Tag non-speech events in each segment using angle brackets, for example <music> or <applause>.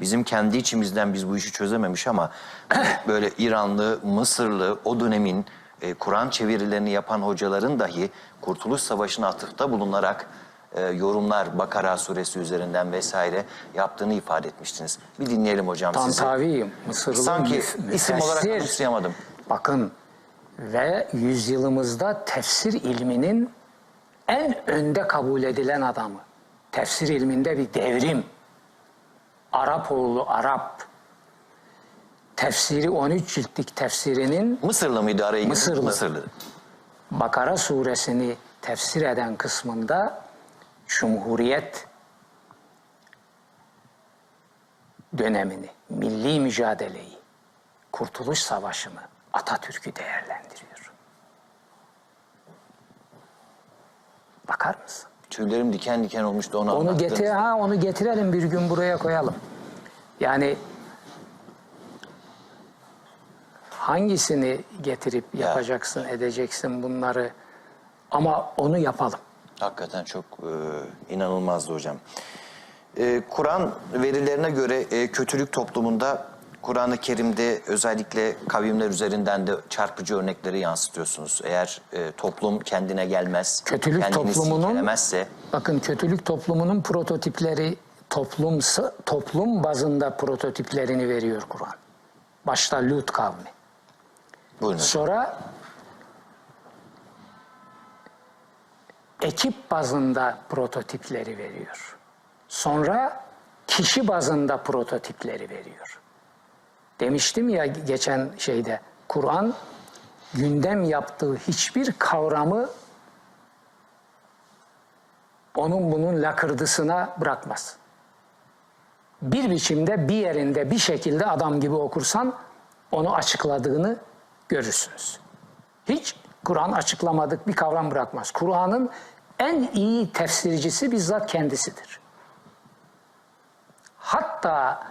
Bizim kendi içimizden biz bu işi çözememiş ama <clears throat> böyle İranlı, Mısırlı o dönemin e, Kur'an çevirilerini yapan hocaların dahi Kurtuluş Savaşı'na atıfta bulunarak e, yorumlar Bakara suresi üzerinden vesaire yaptığını ifade etmiştiniz. Bir dinleyelim hocam sizi. Tantaviyim, Mısırlı Sanki müf- isim olarak müfessir. anımsayamadım. Bakın ve yüzyılımızda tefsir ilminin en önde kabul edilen adamı. Tefsir ilminde bir devrim. Arap oğlu Arap. Tefsiri 13 ciltlik tefsirinin Mısırlı mıydı araya? Mısırlı. Mısırlı. Bakara suresini tefsir eden kısmında Cumhuriyet dönemini, milli mücadeleyi, Kurtuluş Savaşı'nı, Atatürk'ü değerlendiriyor. Bakar mısın? Tüylerim diken diken olmuştu onu Onu anlattığınız. getir ha onu getirelim bir gün buraya koyalım. Yani hangisini getirip yapacaksın, edeceksin bunları ama onu yapalım. Hakikaten çok e, inanılmazdı hocam. E, Kur'an verilerine göre e, kötülük toplumunda Kur'an-ı Kerim'de özellikle kavimler üzerinden de çarpıcı örnekleri yansıtıyorsunuz. Eğer e, toplum kendine gelmez, Kötülük toplumunun- Bakın kötülük toplumunun prototipleri toplum toplum bazında prototiplerini veriyor Kur'an. Başta Lut kavmi. buyurun. Sonra ekip bazında prototipleri veriyor. Sonra kişi bazında prototipleri veriyor. Demiştim ya geçen şeyde Kur'an gündem yaptığı hiçbir kavramı onun bunun lakırdısına bırakmaz. Bir biçimde bir yerinde bir şekilde adam gibi okursan onu açıkladığını görürsünüz. Hiç Kur'an açıklamadık bir kavram bırakmaz. Kur'an'ın en iyi tefsircisi bizzat kendisidir. Hatta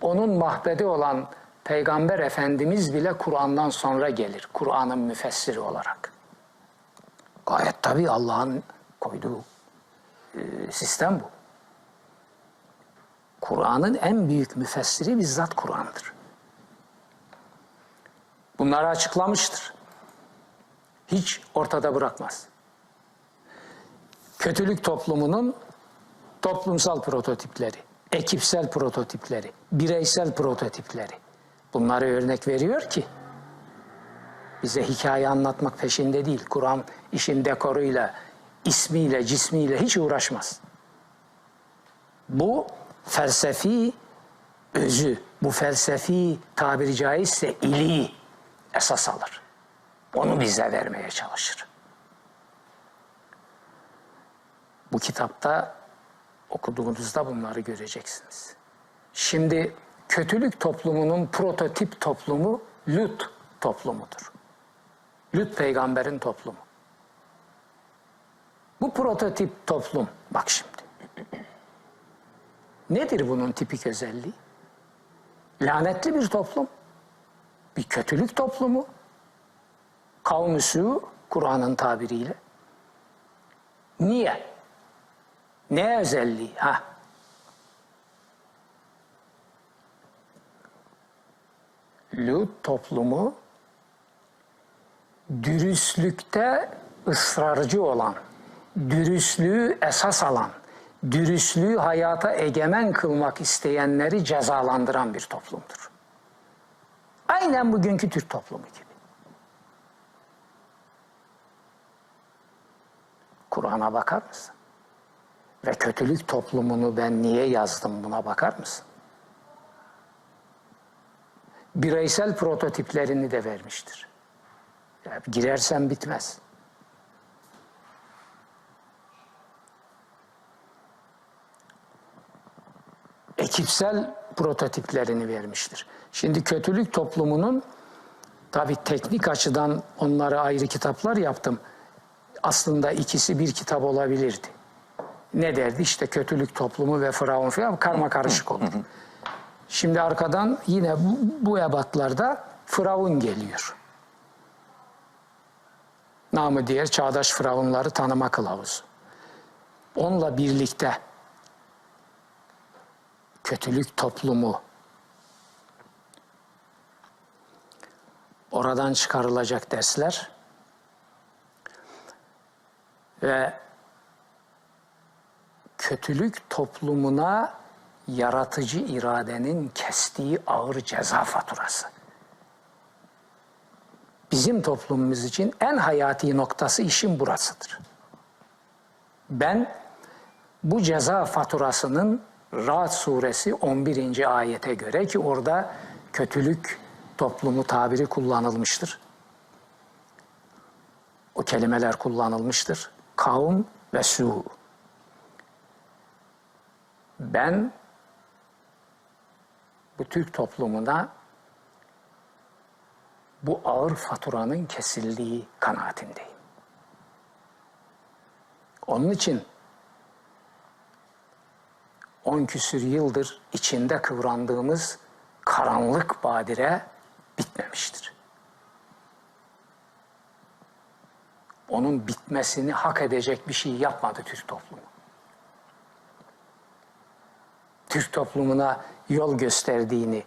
onun mahbedi olan Peygamber Efendimiz bile Kur'an'dan sonra gelir. Kur'an'ın müfessiri olarak. Gayet tabii Allah'ın koyduğu e, sistem bu. Kur'an'ın en büyük müfessiri bizzat Kur'an'dır. Bunları açıklamıştır. Hiç ortada bırakmaz. Kötülük toplumunun toplumsal prototipleri, ekipsel prototipleri, bireysel prototipleri. Bunları örnek veriyor ki bize hikaye anlatmak peşinde değil. Kur'an işin dekoruyla, ismiyle, cismiyle hiç uğraşmaz. Bu felsefi özü, bu felsefi tabiri caizse ili esas alır. Onu bize vermeye çalışır. Bu kitapta okuduğunuzda bunları göreceksiniz. Şimdi kötülük toplumunun prototip toplumu Lut toplumudur. Lut peygamberin toplumu. Bu prototip toplum, bak şimdi. Nedir bunun tipik özelliği? Lanetli bir toplum, bir kötülük toplumu, kavm-ı su, Kur'an'ın tabiriyle. Niye? Ne özelliği? Ha? Lut toplumu dürüstlükte ısrarcı olan, dürüstlüğü esas alan, dürüstlüğü hayata egemen kılmak isteyenleri cezalandıran bir toplumdur. Aynen bugünkü Türk toplumu gibi. Kur'an'a bakar mısın? Ve kötülük toplumunu ben niye yazdım buna bakar mısın? Bireysel prototiplerini de vermiştir. Ya, girersen bitmez. ekipsel prototiplerini vermiştir. Şimdi kötülük toplumunun tabi teknik açıdan onlara ayrı kitaplar yaptım. Aslında ikisi bir kitap olabilirdi. Ne derdi? İşte kötülük toplumu ve Firavun falan karma karışık olur. Şimdi arkadan yine bu, bu ebatlarda Firavun geliyor. Namı diğer çağdaş Firavunları tanıma kılavuzu. Onunla birlikte kötülük toplumu oradan çıkarılacak dersler ve kötülük toplumuna yaratıcı iradenin kestiği ağır ceza faturası. Bizim toplumumuz için en hayati noktası işin burasıdır. Ben bu ceza faturasının Ra'd suresi 11. ayete göre ki orada kötülük toplumu tabiri kullanılmıştır. O kelimeler kullanılmıştır. Kavm ve su. Ben bu Türk toplumuna bu ağır faturanın kesildiği kanaatindeyim. Onun için 10 küsür yıldır içinde kıvrandığımız karanlık badire bitmemiştir. Onun bitmesini hak edecek bir şey yapmadı Türk toplumu. Türk toplumuna yol gösterdiğini,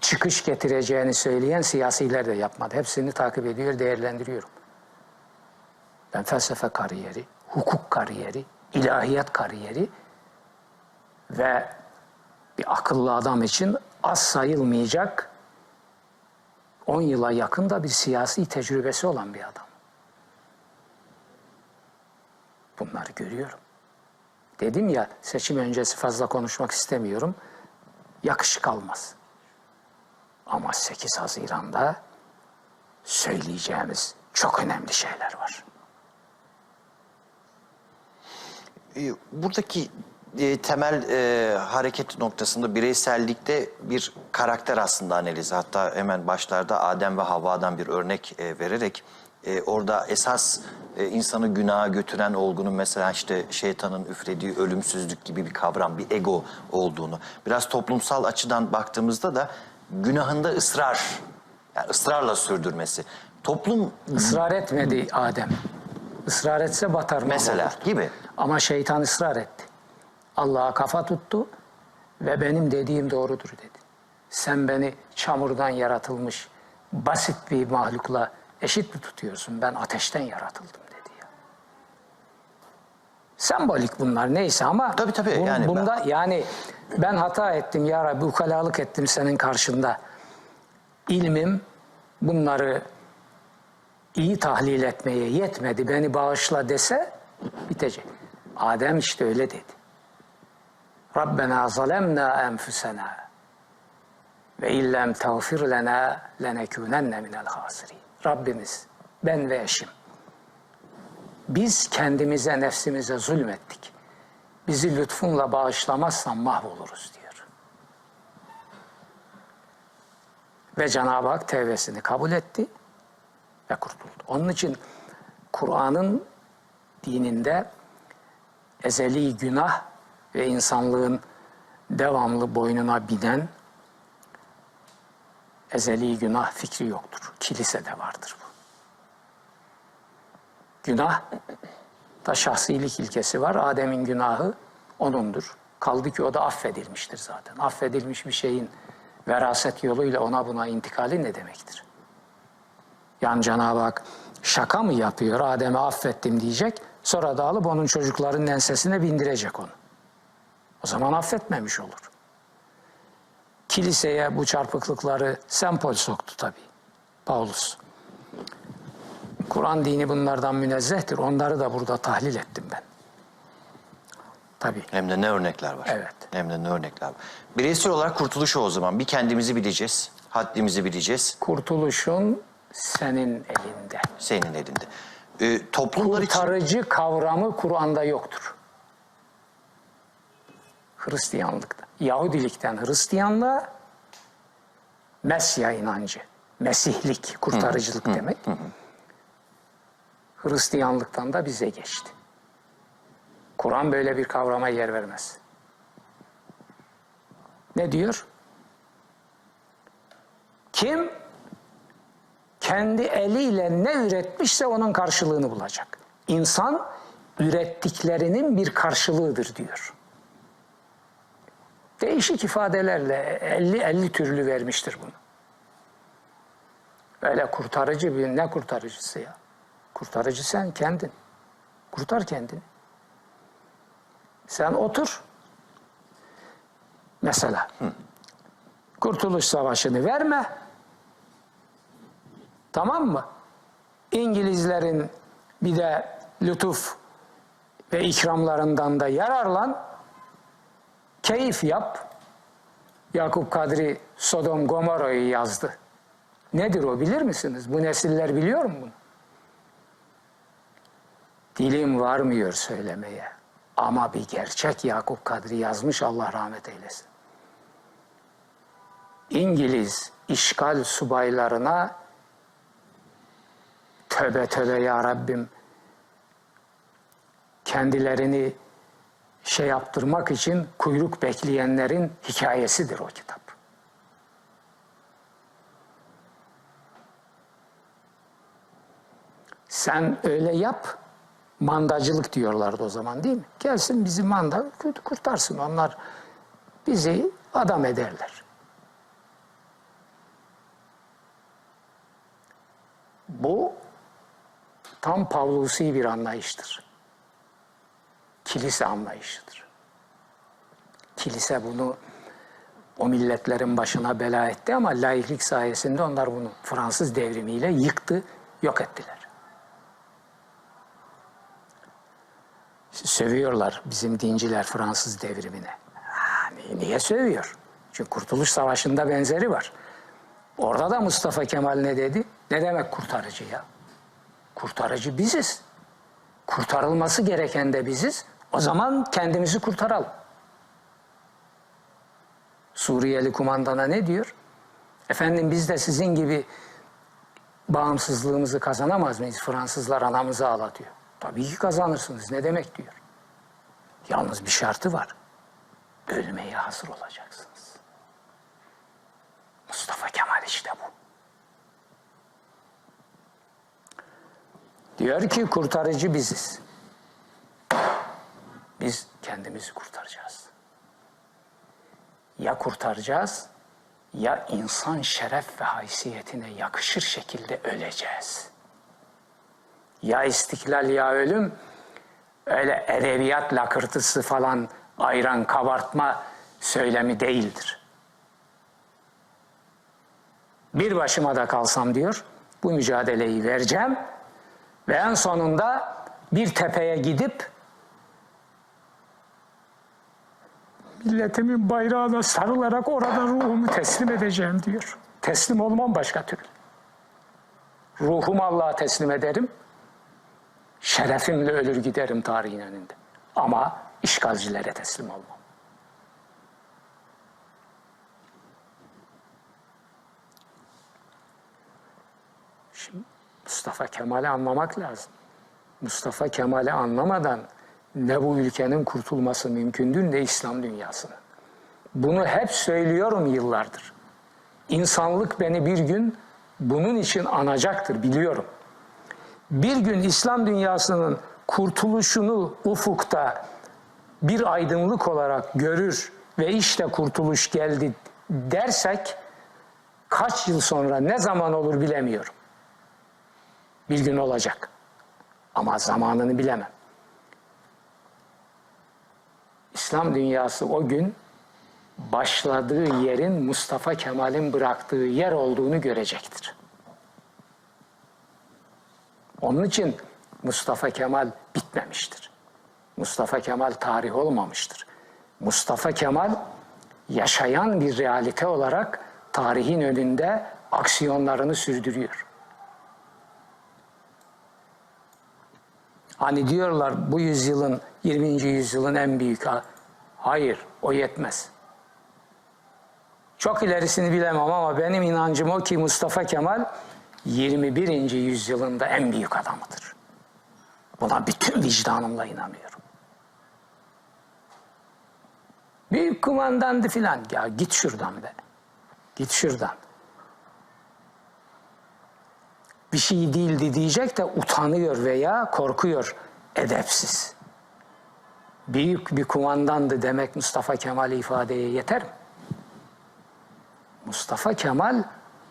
çıkış getireceğini söyleyen siyasiler de yapmadı. Hepsini takip ediyor, değerlendiriyorum. Ben felsefe kariyeri, hukuk kariyeri, ilahiyat kariyeri ve bir akıllı adam için az sayılmayacak 10 yıla yakın da bir siyasi tecrübesi olan bir adam. Bunları görüyorum. Dedim ya seçim öncesi fazla konuşmak istemiyorum. Yakışık almaz. Ama 8 Haziran'da söyleyeceğimiz çok önemli şeyler var. Ee, Buradaki e, temel e, hareket noktasında bireysellikte bir karakter aslında analizi. Hatta hemen başlarda Adem ve Havva'dan bir örnek e, vererek e, orada esas e, insanı günaha götüren olgunun mesela işte şeytanın üflediği ölümsüzlük gibi bir kavram, bir ego olduğunu. Biraz toplumsal açıdan baktığımızda da günahında ısrar, yani ısrarla sürdürmesi. Toplum Israr etmedi Adem. Israr etse batar mesela mahvolurdu. gibi. Ama şeytan ısrar etti. Allah'a kafa tuttu ve benim dediğim doğrudur dedi. Sen beni çamurdan yaratılmış basit bir mahlukla eşit mi tutuyorsun? Ben ateşten yaratıldım dedi ya. Sembolik bunlar neyse ama Tabii, tabii, bun- yani ben- bunda yani ben hata ettim ya Rabbi ukalalık ettim senin karşında. İlmim bunları iyi tahlil etmeye yetmedi beni bağışla dese bitecek. Adem işte öyle dedi. Rabbena zalemna enfusena ve illem tağfir lena lenekûnenne minel hasirin. Rabbimiz, ben ve eşim. Biz kendimize, nefsimize zulmettik. Bizi lütfunla bağışlamazsan mahvoluruz diyor. Ve Cenab-ı Hak tevbesini kabul etti ve kurtuldu. Onun için Kur'an'ın dininde ezeli günah ve insanlığın devamlı boynuna binen ezeli günah fikri yoktur. Kilisede vardır bu. Günah da şahsilik ilkesi var. Adem'in günahı onundur. Kaldı ki o da affedilmiştir zaten. Affedilmiş bir şeyin veraset yoluyla ona buna intikali ne demektir? Yani Cenab-ı Hak şaka mı yapıyor? Adem'i affettim diyecek. Sonra da alıp onun çocuklarının ensesine bindirecek onu. O zaman affetmemiş olur. Kiliseye bu çarpıklıkları Sempol soktu tabii. Paulus. Kur'an dini bunlardan münezzehtir. Onları da burada tahlil ettim ben. Tabii. Hem de ne örnekler var. Evet. Hem de ne örnekler var. Bireysel olarak kurtuluş o zaman. Bir kendimizi bileceğiz. Haddimizi bileceğiz. Kurtuluşun senin elinde. Senin elinde. Ee, toplumlar için... Kurtarıcı kavramı Kur'an'da yoktur. Hristiyanlıkta. Yahudilikten Hristiyanlığa Mesya inancı. Mesihlik, kurtarıcılık demek. Hristiyanlıktan da bize geçti. Kur'an böyle bir kavrama yer vermez. Ne diyor? Kim kendi eliyle ne üretmişse onun karşılığını bulacak. İnsan ürettiklerinin bir karşılığıdır diyor. Değişik ifadelerle 50 50 türlü vermiştir bunu. Öyle kurtarıcı bir ne kurtarıcısı ya? Kurtarıcı sen kendin. Kurtar kendini. Sen otur. Mesela Kurtuluş Savaşı'nı verme. Tamam mı? İngilizlerin bir de lütuf ve ikramlarından da yararlan. Keyif yap. Yakup Kadri Sodom Gomorra'yı yazdı. Nedir o bilir misiniz? Bu nesiller biliyor mu bunu? Dilim varmıyor söylemeye. Ama bir gerçek Yakup Kadri yazmış Allah rahmet eylesin. İngiliz işgal subaylarına tövbe tövbe ya Rabbim kendilerini şey yaptırmak için kuyruk bekleyenlerin hikayesidir o kitap. Sen öyle yap, mandacılık diyorlardı o zaman değil mi? Gelsin bizi manda kurtarsın. Onlar bizi adam ederler. Bu tam Pavlusi bir anlayıştır. Kilise anlayışıdır. Kilise bunu o milletlerin başına bela etti ama laiklik sayesinde onlar bunu Fransız devrimiyle yıktı, yok ettiler. Sövüyorlar bizim dinciler Fransız devrimine. Niye sövüyor? Çünkü Kurtuluş Savaşı'nda benzeri var. Orada da Mustafa Kemal ne dedi? Ne demek kurtarıcı ya? Kurtarıcı biziz. Kurtarılması gereken de biziz. O zaman kendimizi kurtaralım. Suriyeli kumandana ne diyor? Efendim biz de sizin gibi bağımsızlığımızı kazanamaz mıyız? Fransızlar anamızı ağlatıyor. Tabii ki kazanırsınız. Ne demek diyor. Yalnız bir şartı var. Ölmeye hazır olacaksınız. Mustafa Kemal işte bu. Diyor ki kurtarıcı biziz. Biz kendimizi kurtaracağız. Ya kurtaracağız ya insan şeref ve haysiyetine yakışır şekilde öleceğiz. Ya istiklal ya ölüm öyle edebiyat lakırtısı falan ayran kabartma söylemi değildir. Bir başıma da kalsam diyor bu mücadeleyi vereceğim ve en sonunda bir tepeye gidip milletimin bayrağına sarılarak orada ruhumu teslim edeceğim diyor. Teslim olmam başka türlü. Ruhumu Allah'a teslim ederim. Şerefimle ölür giderim tarihin önünde. Ama işgalcilere teslim olmam. Şimdi Mustafa Kemal'i anlamak lazım. Mustafa Kemal'i anlamadan ne bu ülkenin kurtulması mümkündür ne İslam dünyasının. Bunu hep söylüyorum yıllardır. İnsanlık beni bir gün bunun için anacaktır biliyorum. Bir gün İslam dünyasının kurtuluşunu ufukta bir aydınlık olarak görür ve işte kurtuluş geldi dersek kaç yıl sonra ne zaman olur bilemiyorum. Bir gün olacak. Ama zamanını bilemem. İslam dünyası o gün başladığı yerin Mustafa Kemal'in bıraktığı yer olduğunu görecektir. Onun için Mustafa Kemal bitmemiştir. Mustafa Kemal tarih olmamıştır. Mustafa Kemal yaşayan bir realite olarak tarihin önünde aksiyonlarını sürdürüyor. Hani diyorlar bu yüzyılın 20. yüzyılın en büyük hayır o yetmez. Çok ilerisini bilemem ama benim inancım o ki Mustafa Kemal 21. yüzyılında en büyük adamıdır. Buna bütün vicdanımla inanıyorum. Büyük kumandandı filan. Ya git şuradan be. Git şuradan. Bir şey değildi diyecek de utanıyor veya korkuyor edepsiz. Büyük bir kumandandı demek Mustafa Kemal ifadeye yeter mi? Mustafa Kemal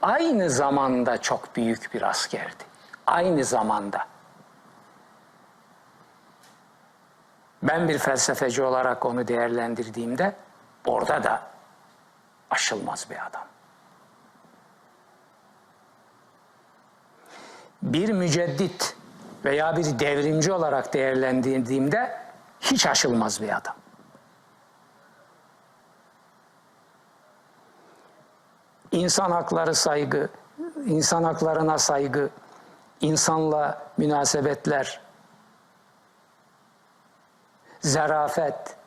aynı zamanda çok büyük bir askerdi. Aynı zamanda. Ben bir felsefeci olarak onu değerlendirdiğimde orada da aşılmaz bir adam. Bir müceddit veya bir devrimci olarak değerlendirdiğimde hiç aşılmaz bir adam. İnsan hakları saygı, insan haklarına saygı, insanla münasebetler, zarafet,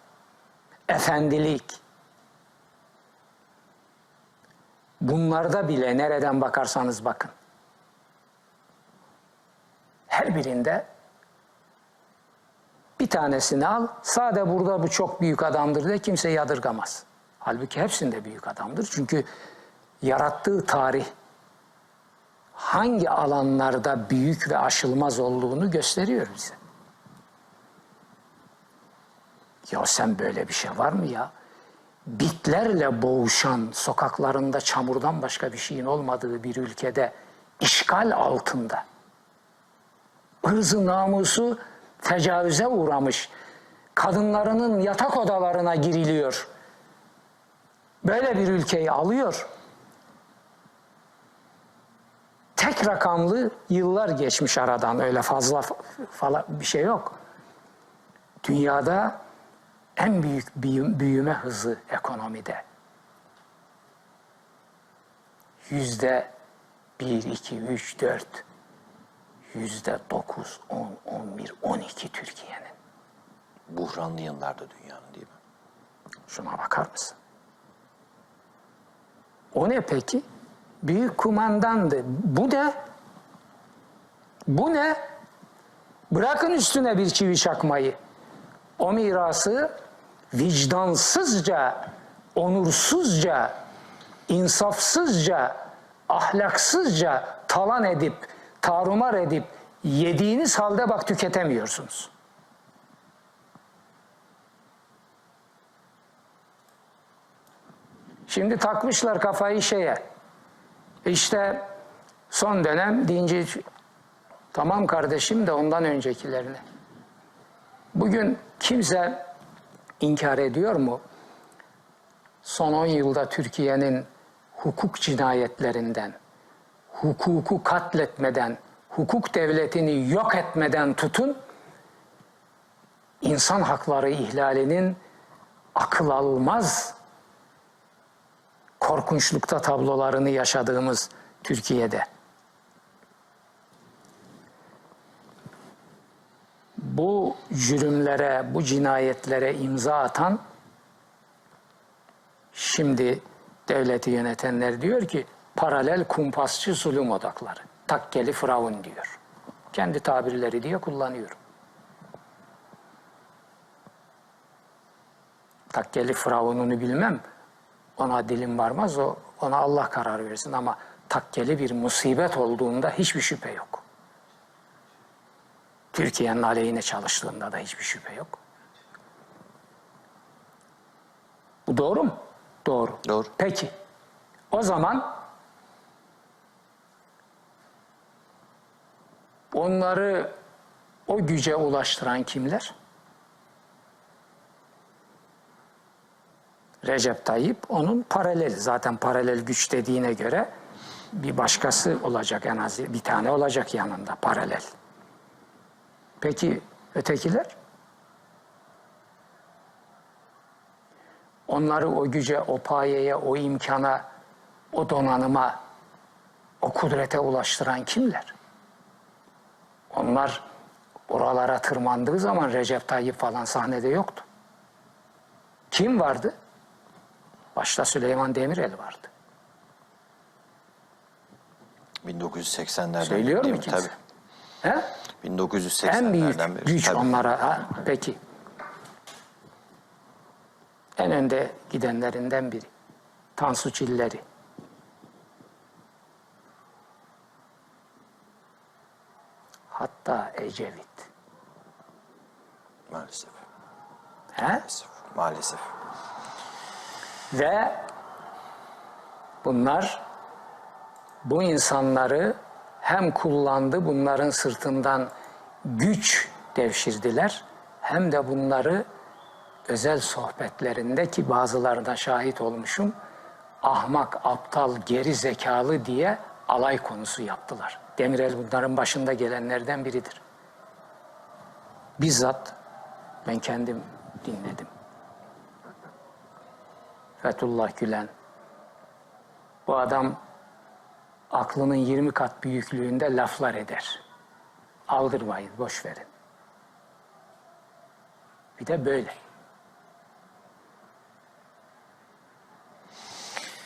efendilik. Bunlarda bile nereden bakarsanız bakın. Her birinde bir tanesini al, sade burada bu çok büyük adamdır de kimse yadırgamaz. Halbuki hepsinde büyük adamdır. Çünkü yarattığı tarih hangi alanlarda büyük ve aşılmaz olduğunu gösteriyor bize. Ya sen böyle bir şey var mı ya? Bitlerle boğuşan, sokaklarında çamurdan başka bir şeyin olmadığı bir ülkede işgal altında. Irzı namusu tecavüze uğramış. Kadınlarının yatak odalarına giriliyor. Böyle bir ülkeyi alıyor. Tek rakamlı yıllar geçmiş aradan öyle fazla falan bir şey yok. Dünyada en büyük büyüme hızı ekonomide. Yüzde bir, iki, üç, dört, yüzde dokuz, on, on bir, on iki Türkiye'nin. Buhranlı yıllarda dünyanın değil mi? Şuna bakar mısın? O ne peki? Büyük kumandandı. Bu ne? Bu ne? Bırakın üstüne bir çivi çakmayı. O mirası vicdansızca, onursuzca, insafsızca, ahlaksızca talan edip, tarumar edip yediğiniz halde bak tüketemiyorsunuz. Şimdi takmışlar kafayı şeye. İşte son dönem dinci tamam kardeşim de ondan öncekilerine. Bugün kimse inkar ediyor mu? Son 10 yılda Türkiye'nin hukuk cinayetlerinden, hukuku katletmeden, hukuk devletini yok etmeden tutun, insan hakları ihlalinin akıl almaz korkunçlukta tablolarını yaşadığımız Türkiye'de. Bu cürümlere, bu cinayetlere imza atan şimdi devleti yönetenler diyor ki paralel kumpasçı zulüm odakları. Takkeli Firavun diyor. Kendi tabirleri diye kullanıyorum. Takkeli Firavun'unu bilmem. Ona dilim varmaz, o ona Allah karar versin ama takkeli bir musibet olduğunda hiçbir şüphe yok. Türkiye'nin aleyhine çalıştığında da hiçbir şüphe yok. Bu doğru mu? Doğru. Doğru. Peki. O zaman onları o güce ulaştıran kimler? Recep Tayyip onun paraleli. Zaten paralel güç dediğine göre bir başkası olacak en az bir tane olacak yanında paralel. Peki ötekiler? Onları o güce, o payeye, o imkana, o donanıma, o kudrete ulaştıran kimler? Onlar oralara tırmandığı zaman Recep Tayyip falan sahnede yoktu. Kim vardı? Başta Süleyman Demirel vardı. 1980'lerden Söylüyor mu kimse? Tabii. He? 1980'lerden En büyük beri. güç Tabii. onlara. Ha, peki. En önde gidenlerinden biri. Tansu Çilleri. Hatta Ecevit. Maalesef. He? Maalesef. Maalesef. Ve bunlar bu insanları hem kullandı, bunların sırtından güç devşirdiler, hem de bunları özel sohbetlerinde ki bazılarına şahit olmuşum, ahmak, aptal, geri zekalı diye alay konusu yaptılar. Demirel bunların başında gelenlerden biridir. Bizzat ben kendim dinledim. Fethullah Gülen. Bu adam aklının 20 kat büyüklüğünde laflar eder. Aldırmayın, boş verin. Bir de böyle.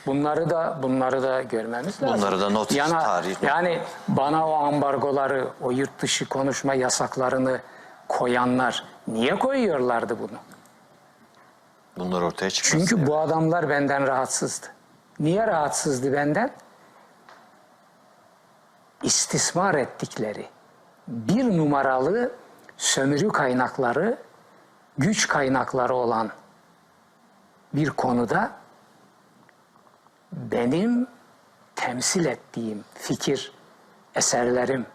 Bunları da bunları da görmemiz lazım. Bunları da not, Yana- tarih. Yani bana o ambargoları, o yurt dışı konuşma yasaklarını koyanlar niye koyuyorlardı bunu? Bunlar ortaya çıkmasın. Çünkü bu adamlar benden rahatsızdı. Niye rahatsızdı benden? İstismar ettikleri bir numaralı sömürü kaynakları, güç kaynakları olan bir konuda benim temsil ettiğim fikir, eserlerim,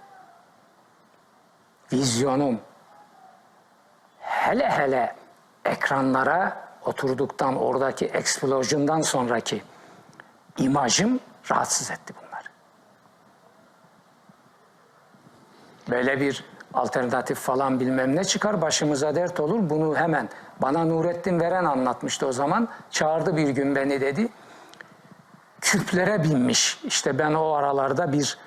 vizyonum, hele hele ekranlara oturduktan oradaki explosion'dan sonraki imajım rahatsız etti bunları. Böyle bir alternatif falan bilmem ne çıkar başımıza dert olur. Bunu hemen bana Nurettin Veren anlatmıştı o zaman. Çağırdı bir gün beni dedi. Küplere binmiş. İşte ben o aralarda bir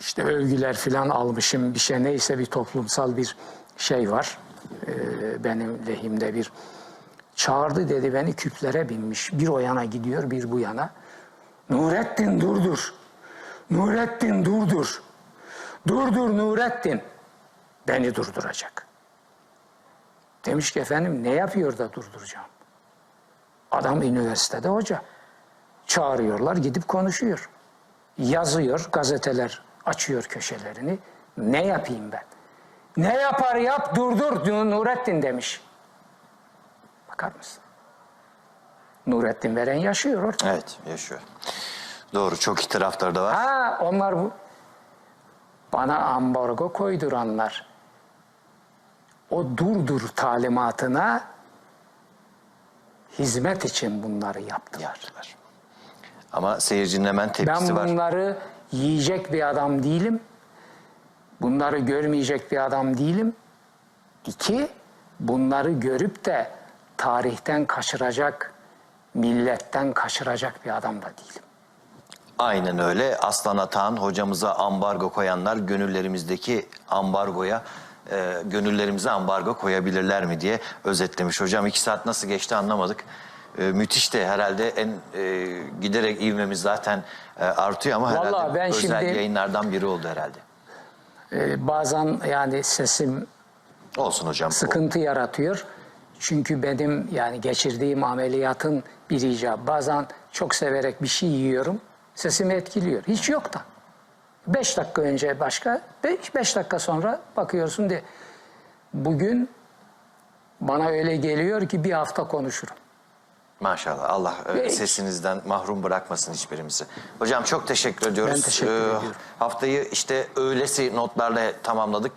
işte övgüler filan almışım bir şey neyse bir toplumsal bir şey var. Ee, benim lehimde bir çağırdı dedi beni küplere binmiş. Bir o yana gidiyor bir bu yana. Nurettin durdur. Nurettin durdur. Durdur Nurettin. Beni durduracak. Demiş ki efendim ne yapıyor da durduracağım? Adam üniversitede hoca. Çağırıyorlar gidip konuşuyor. Yazıyor gazeteler açıyor köşelerini. Ne yapayım ben? Ne yapar yap durdur Nurettin demiş. Bakar mısın? Nurettin Veren yaşıyor orada. Evet yaşıyor. Doğru çok itiraflar da var. Ha onlar bu. Bana ambargo koyduranlar. O durdur talimatına hizmet için bunları yaptılar. Yaptılar. Ama seyircinin hemen tepkisi Ben var. bunları yiyecek bir adam değilim. Bunları görmeyecek bir adam değilim. İki, bunları görüp de tarihten kaçıracak, milletten kaçıracak bir adam da değilim. Aynen öyle. Aslan Atahan hocamıza ambargo koyanlar gönüllerimizdeki ambargoya e, gönüllerimize ambargo koyabilirler mi diye özetlemiş. Hocam iki saat nasıl geçti anlamadık. E, müthiş de herhalde en e, giderek ivmemiz zaten e, artıyor ama Vallahi herhalde ben özel şimdi- yayınlardan biri oldu herhalde. Ee, bazen yani sesim Olsun hocam. sıkıntı yaratıyor. Çünkü benim yani geçirdiğim ameliyatın bir icabı. Bazen çok severek bir şey yiyorum. Sesimi etkiliyor. Hiç yok da. Beş dakika önce başka, beş, beş dakika sonra bakıyorsun diye. Bugün bana öyle geliyor ki bir hafta konuşurum. Maşallah Allah e, sesinizden mahrum bırakmasın hiçbirimizi. Hocam çok teşekkür ediyoruz. Ben teşekkür Ee, ediyorum. Haftayı işte öylesi notlarla tamamladık.